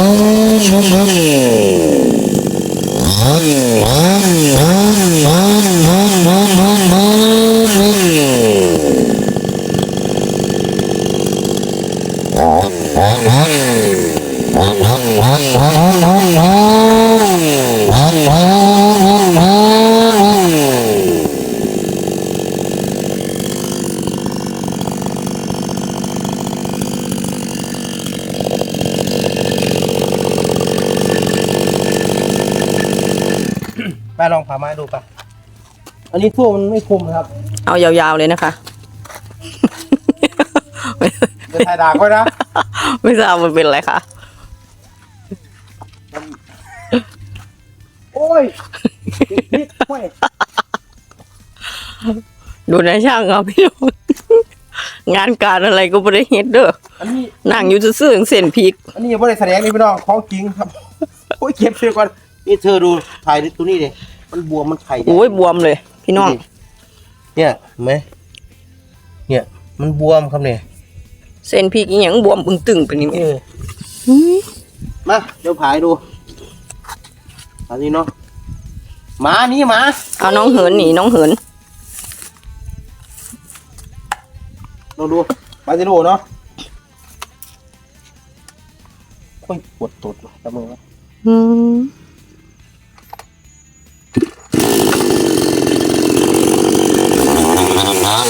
Hong hong hong hong hong hong hong hong ปลองผ่าไม้ดูปะอันนี้ทั่วมันไม่คมนะครับเอายาวๆเลยนะคะ จะถ่ายด่างไว้นะไม่ทราบมันเป็นอะไรคะโอ้ยนิดห้วยดูนายช่างครับพี่น้องงานการอะไรก็ไม่ได้เฮ็ดเด้ออันนี้นั่งอยู่ซื่อๆเส้นพริก อันนี้ยังไม่ได้แสดงนี่พี่น้องของจริงครับโอ้ยเก็บเสื้อก่อนนี่เธอดูถ่ายตัวนี้ดิ มันบวมมันไข่ใหญ่โอ้ยบวมเลย พี่น้อง เนี่ยเห็นไหมเนี่ย มันบวมครับเนี่ยเส้นพริกอีหยังบวมบึงตึงไปนี่เออมาเดี๋ยวผายดูอันนี้เนาะหมานี่หมาเอาน้องเหินหนีน้องเหินลองดูปาจิโร่เนาะค่อยปวดตูดจำมือไว้อืม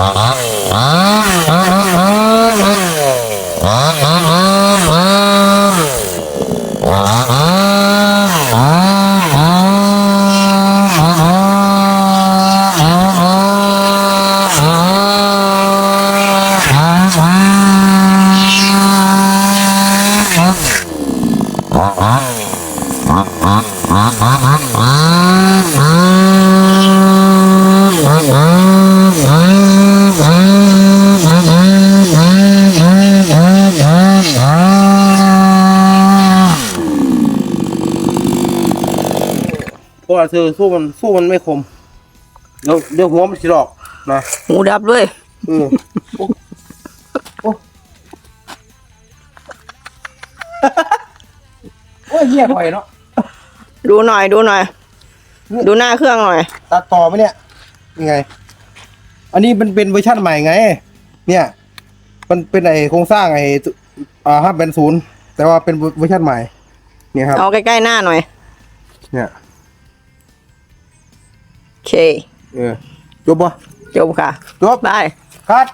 Ah เพราะว่าเธอสู้มันสู้มันไม่คม เดี๋ยวเดี๋ยวหัวมันสิหลอกนะหูดับเลยเออโอ้โอ้โอ้ยเหี้ยข่อยเนาะดูหน่อยดูหน่อย ดูหน้าเครื่องหน่อย ตัดต่อไหมเนี่ยยังไง อันนี้มันเป็นเวอร์ชันใหม่ไง เนี่ย มันเป็นไอโครงสร้างไออ่าห้าเป็นศูนย์แต่ว่าเป็นเวอร์ชันใหม่ เนี่ยครับเอาใกล้ๆหน้าหน่อย เนี่ยโอ เค เออจบปะจบค่ะ จบได้คัด